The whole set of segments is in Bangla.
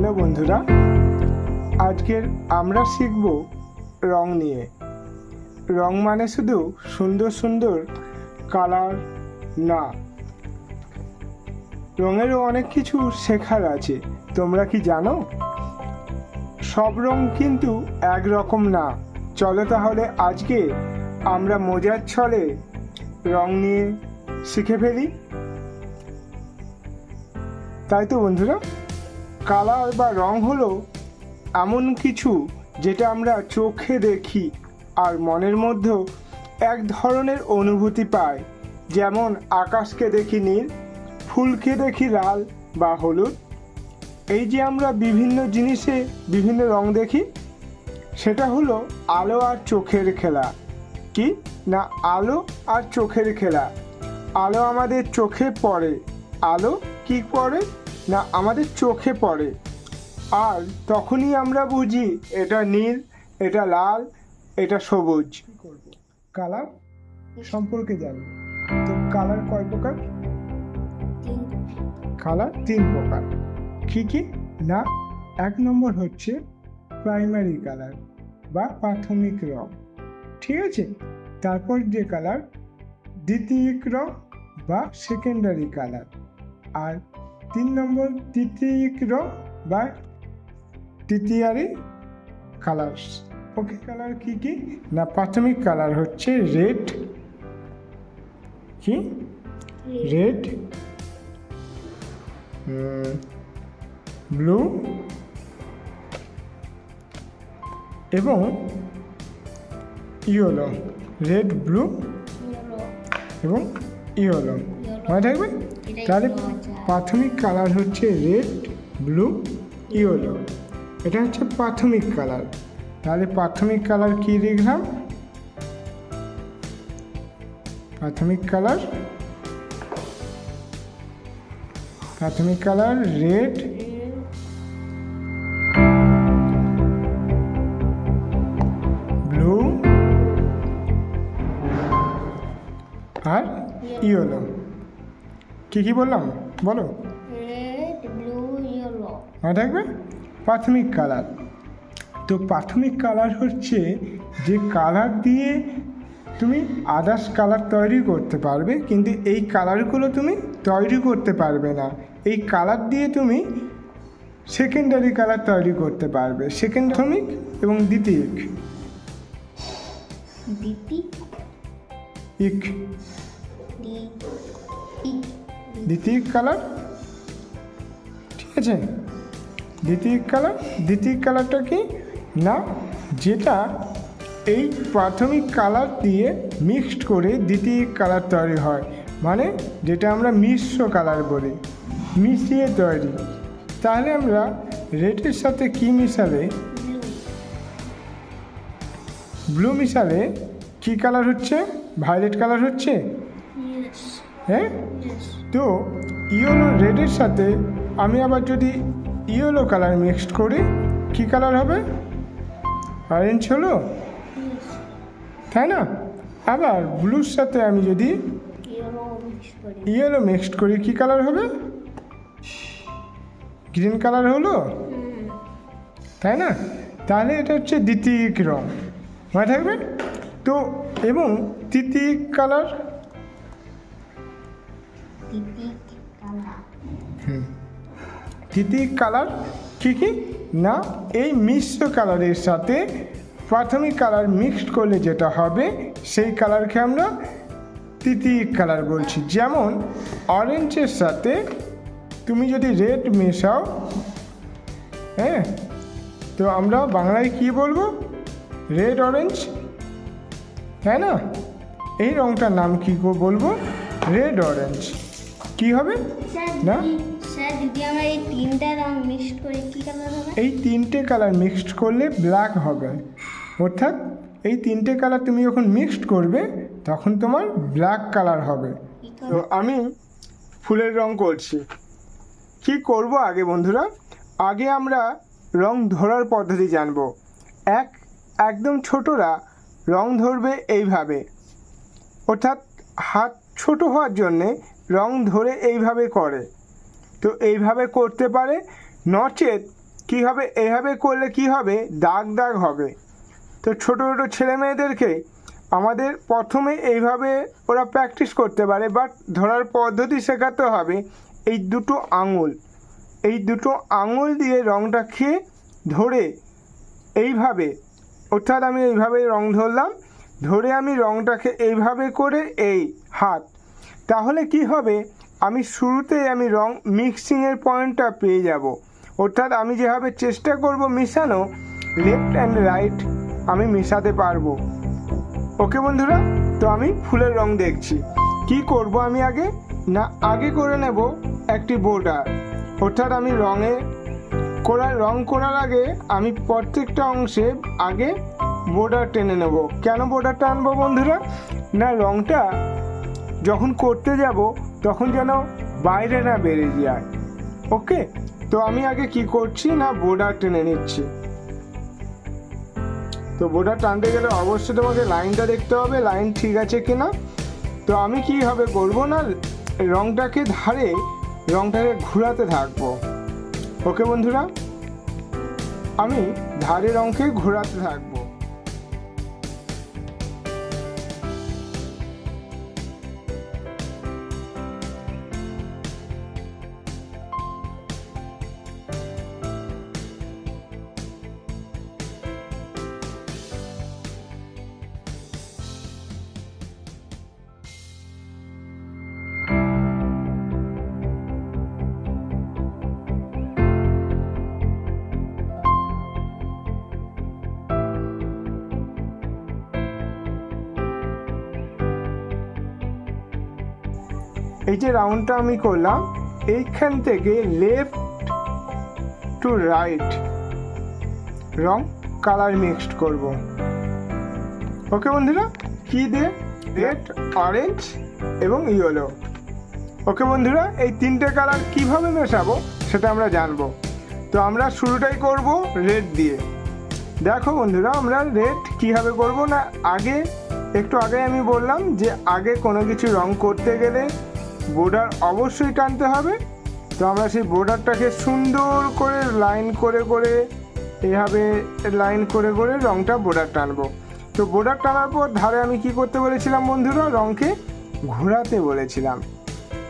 হ্যালো বন্ধুরা, আজকের আমরা শিখব রং নিয়ে। রং মানে শুধু সুন্দর সুন্দর কালার না। রঙেরও অনেক কিছু শেখার আছে। তোমরা কি জানো? সব রং কিন্তু একরকম না। চলো তাহলে আজকে আমরা মজার ছলে রং নিয়ে শিখে ফেলি। তাই তো বন্ধুরা? কালার বা রং হলো এমন কিছু যেটা আমরা চোখে দেখি আর মনের মধ্যেও এক ধরনের অনুভূতি পাই। যেমন আকাশকে দেখি নীল, ফুলকে দেখি লাল বা হলুদ। এই যে আমরা বিভিন্ন জিনিসে বিভিন্ন রং দেখি, সেটা হলো আলো আর চোখের খেলা। কি? না, আলো আর চোখের খেলা। আলো আমাদের চোখে পড়ে। আলো কি পড়ে? না আমাদের চোখে পড়ে। আর তখনই আমরা বুঝি এটা নীল এটা লাল এটা সবুজ। কালার সম্পর্কে জানি। তো কালার কয় প্রকার? কালার তিন প্রকার। কি কি? না এক নম্বর হচ্ছে প্রাইমারি কালার বা প্রাথমিক রং। ঠিক আছে? তারপর যে কালার দ্বিতীয়িক রং বা সেকেন্ডারি কালার আর তিন নম্বর তৃতীয়িক রং বা তৃতীয়ারি কালার ওকে কালার কি কি? না প্রাথমিক কালার হচ্ছে রেড কি? রেড ব্লু এবং ইয়েলো রেড ব্লু এবং ইয়েলো মনে থাকবে? তাহলে প্রাথমিক কালার হচ্ছে রেড ব্লু ইয়েলো এটা হচ্ছে প্রাথমিক কালার তাহলে প্রাথমিক কালার কি লিখলাম প্রাথমিক কালার প্রাথমিক কালার রেড ব্লু আর ইয়েলো কি কি বললাম? বলো। রেড ব্লু ইয়েলো মনে থাকবে? প্রাথমিক কালার তো প্রাথমিক কালার হচ্ছে যে কালার দিয়ে তুমি আদার্স কালার তৈরি করতে পারবে কিন্তু এই কালারগুলো তুমি তৈরি করতে পারবে না। এই কালার দিয়ে তুমি সেকেন্ডারি কালার তৈরি করতে পারবে। সেকেন্ড প্রাথমিক এবং দ্বিতীয়িক। দিতি ইক দ্বিতীয় কালার? ঠিক আছে। দ্বিতীয় কালার? দ্বিতীয় কালারটা কি? না যেটা এই প্রাথমিক কালার দিয়ে মিক্সড করে দ্বিতীয় কালার তৈরি হয়। মানে যেটা আমরা মিশ্র কালার বলি মিশিয়ে তৈরি। তাহলে আমরা রেডের সাথে কি মিশালে? ব্লু মিশালে কি কালার হচ্ছে? ভায়োলেট কালার হচ্ছে? হ্যাঁ? তো ইয়েলো রেডের সাথে আমি আবার যদি ইয়েলো কালার মিক্সড করি কি কালার হবে? অরেঞ্জ হলো? তাই না? আবার ব্লুর সাথে আমি যদি ইয়েলো মিক্সড করি কি কালার হবে? গ্রিন কালার হলো? তাই না? তাহলে এটা হচ্ছে দ্বিতীয় রং মনে থাকবে? তো এবং তৃতীয় কালার তৃতীয় কালার। কী কী? না, এই মিশ্র কালারের সাথে প্রাথমিক কালার মিক্সড করলে যেটা হবে, সেই কালারকে আমরা তৃতীয় কালার বলছি। যেমন অরেঞ্জের সাথে তুমি যদি রেড মেশাও হ্যাঁ তো আমরা বাংলায় কি বলব? রেড অরেঞ্জ তাই না? এই রঙটার নাম কী বলব? রেড অরেঞ্জ কি হবে? না? এই তিনটে কালার মিক্সড করলে ব্ল্যাক হবে। অর্থাৎ এই তিনটে কালার তুমি যখন মিক্সড করবে তখন তোমার ব্ল্যাক কালার হবে। তো আমি ফুলের রং করছি। কি করব আগে বন্ধুরা? আগে আমরা রং ধরার পদ্ধতি জানব। এক একদম ছোটরা রং ধরবে এইভাবে। অর্থাৎ হাত ছোট হওয়ার জন্যে রং ধরে এইভাবে করে। তো এইভাবে করতে পারে, নচেত কী হবে, এইভাবে করলে কি হবে, দাগ দাগ হবে। তো ছোটো ছোটো ছেলে মেয়েদেরকে আমাদের প্রথমে এইভাবে ওরা প্র্যাকটিস করতে পারে বাট ধরার পদ্ধতি শেখাতে হবে এই দুটো আঙুল। এই দুটো আঙুল দিয়ে রঙটা খেয়ে ধরে এইভাবে, অর্থাৎ আমি এইভাবে রং ধরলাম, ধরে আমি রংটাকে এইভাবে করে এই হাত তাহলে কি হবে? আমি শুরুতেই আমি রং মিক্সিংয়ের পয়েন্টটা পেয়ে যাব। অর্থাৎ আমি যেভাবে চেষ্টা করব মেশানো লেফট অ্যান্ড রাইট আমি মেশাতে পারব। ওকে বন্ধুরা? তো আমি ফুলের রং দেখছি। কি করব আমি আগে? না, আগে করে নেব একটি বোর্ডার অর্থাৎ আমি রঙে করার রং করার আগে আমি প্রত্যেকটা অংশে আগে বোর্ডার টেনে নেব। কেন বোর্ডারটা আনব বন্ধুরা? না, রংটা যখন করতে যাব, তখন যেন বাইরে না বেরিয়ে যায়। ওকে? তো আমি আগে কি করছি না বোর্ডার টেনে নিচ্ছি? তো বোর্ডার টানতে গেলে অবশ্যই তোমাকে লাইনটা দেখতে হবে, লাইন ঠিক আছে কিনা? তো আমি কীভাবে করব না, রংটাকে ধারে, রংটাকে ঘোরাতে থাকব। ওকে বন্ধুরা? আমি ধারে রংকে ঘোরাতে থাকব। এই যে রাউন্ডটা আমি করলাম, এইখান থেকে লেফট টু রাইট রং কালার মিক্সড করব। ওকে বন্ধুরা? কি দিয়ে? রেড অরেঞ্জ এবং ইয়েলো ওকে বন্ধুরা, এই তিনটে কালার কীভাবে মেশাবো সেটা আমরা জানব। তো আমরা শুরুটাই করব রেড দিয়ে। দেখো বন্ধুরা, আমরা রেড কীভাবে করব না, আগে, একটু আগে আমি বললাম যে আগে কোনো কিছু রং করতে গেলে বর্ডার অবশ্যই টানতে হবে। তো আমরা সেই বর্ডারটাকে সুন্দর করে লাইন করে করে, এভাবে লাইন করে করে রংটা বর্ডার টানবো। তো বর্ডার টানার পর ধারে আমি কি করতে বলেছিলাম বন্ধুরা? রংকে ঘোরাতে বলেছিলাম।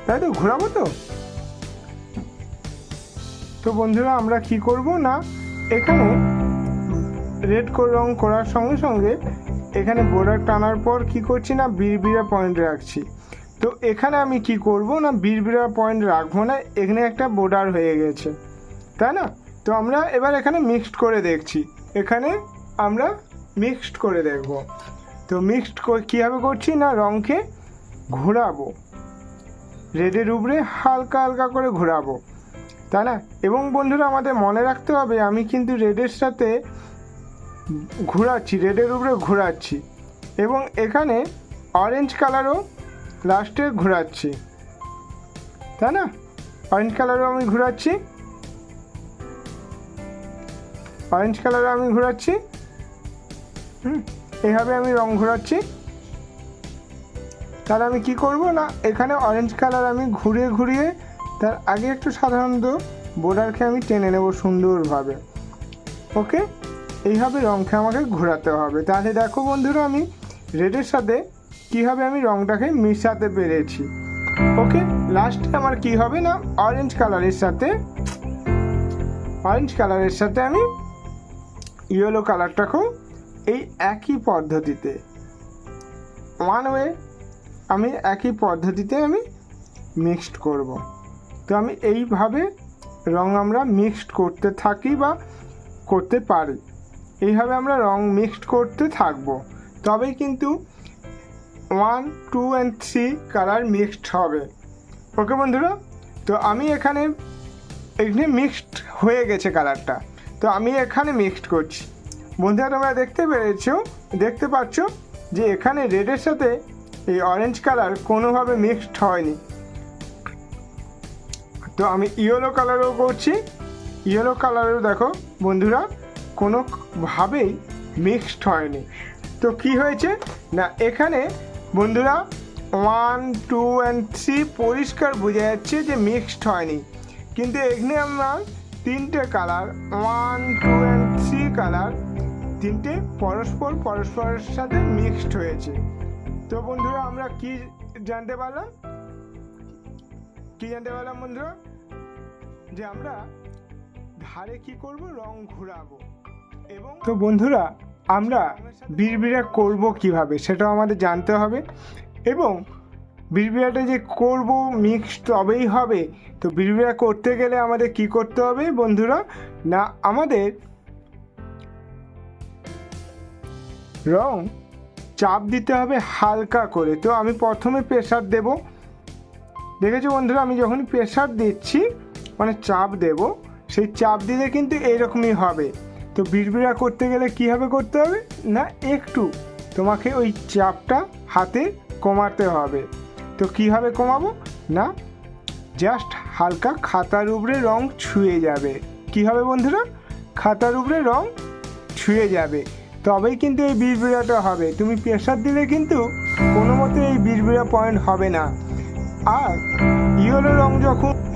তাই তো? ঘোরাবো তো? তো বন্ধুরা, আমরা কি করব না? এখানে রেড রং করার সঙ্গে সঙ্গে এখানে বর্ডার টানার পর কি করছি না? বিড়বিড়া পয়েন্ট রাখছি। তো এখানে আমি কি করব না বিড়বিড়া পয়েন্ট রাখব না, এখানে একটা বর্ডার হয়ে গেছে, তাই না? তো আমরা এবার এখানে মিক্সড করে দেখছি, এখানে আমরা মিক্সড করে দেখব, তো মিক্সড কীভাবে করছি না, রঙকে ঘোরাবো রেডের উপরে হালকা হালকা করে ঘোরাবো, তাই না? এবং বন্ধুরা, আমাদের মনে রাখতে হবে, আমি কিন্তু রেডের সাথে ঘোরাচ্ছি রেডের উপরে ঘোরাচ্ছি, এবং এখানে অরেঞ্জ কালারও লাস্টে ঘোরাচ্ছি। তাই না? অরেঞ্জ কালারও আমি ঘোরাচ্ছি। অরেঞ্জ কালারও আমি ঘোরাচ্ছি। হুম এইভাবে আমি রং ঘোরাচ্ছি। তাহলে আমি কি করব না, এখানে অরেঞ্জ কালার আমি ঘুরিয়ে ঘুরিয়ে, তার আগে একটু সাধারণত বোর্ডারকে আমি টেনে নেব সুন্দরভাবে। ওকে এইভাবে রঙকে আমাকে ঘোরাতে হবে। তাহলে দেখো বন্ধুরা, আমি রেডের সাথে কীভাবে আমি রঙটাকে মিশাতে পেরেছি? ওকে লাস্টে আমার কি হবে না? অরেঞ্জ কালারের সাথে অরেঞ্জ কালারের সাথে আমি ইয়েলো কালারটাকেও এই একই পদ্ধতিতে ওয়ান ওয়ে আমি একই পদ্ধতিতে আমি মিক্সড করব। তো আমি এইভাবে রং আমরা মিক্সড করতে থাকি বা করতে পারি। এইভাবে আমরা রং মিক্সড করতে থাকব। তবেই কিন্তু one, two and three colour mixed হবে। ওকে বন্ধুরা, তো আমি এখানে এখানে মিক্সড হয়ে গেছে কালারটা। তো আমি এখানে মিক্সড করছি। বন্ধুরা, তোমরা দেখতে পেরেছ, দেখতে পাচ্ছ যে এখানে রেডের সাথে এই অরেঞ্জ কালার কোনোভাবে মিক্সড হয়নি। তো আমি ইয়েলো কালারও করছি। ইয়েলো কালারও দেখো, বন্ধুরা, কোনোভাবেই মিক্সড হয়নি। তো কি হয়েছে? না, এখানে বন্ধুরা ওয়ান টু অ্যান্ড থ্রি পরিষ্কার বোঝা যাচ্ছে যে মিক্সড হয়নি। কিন্তু এখানে আমরা তিনটে colour one two and three colour তিনটে পরস্পর পরস্পরের সাথে মিক্সড হয়েছে। তো বন্ধুরা, আমরা কি জানতে পারলাম? কি জানতে পারলাম বন্ধুরা? যে আমরা ধারে কি করব? রং ঘোরাবো। এবং তো বন্ধুরা আমরা বিড়বিড়া করব কীভাবে সেটাও আমাদের জানতে হবে। এবং বিড়বিড়াটা যে করব মিক্স তবেই হবে। তো বিড়বিড়া করতে গেলে আমাদের কি করতে হবে বন্ধুরা? না, আমাদের রং চাপ দিতে হবে হালকা করে। তো আমি প্রথমে প্রেশার দেব। দেখেছ বন্ধুরা, আমি যখন প্রেশার দিচ্ছি মানে চাপ দেব, সেই চাপ দিলে কিন্তু এইরকমই হবে। তো বিড়বিড়া করতে গেলে কীভাবে করতে হবে? না, একটু। তোমাকে ওই চাপটা হাতে কমাতে হবে। তো কীভাবে কমাবো? না জাস্ট হালকা খাতার উপরে রং ছুঁয়ে যাবে। কী হবে বন্ধুরা? খাতার উপরে রং ছুঁয়ে যাবে। তবেই কিন্তু এই বিড়বিড়াটা হবে। তুমি প্রেশার দিলে কিন্তু কোনো মতে এই বিড়বিড়া পয়েন্ট হবে না। আর ইয়েলো রং যখন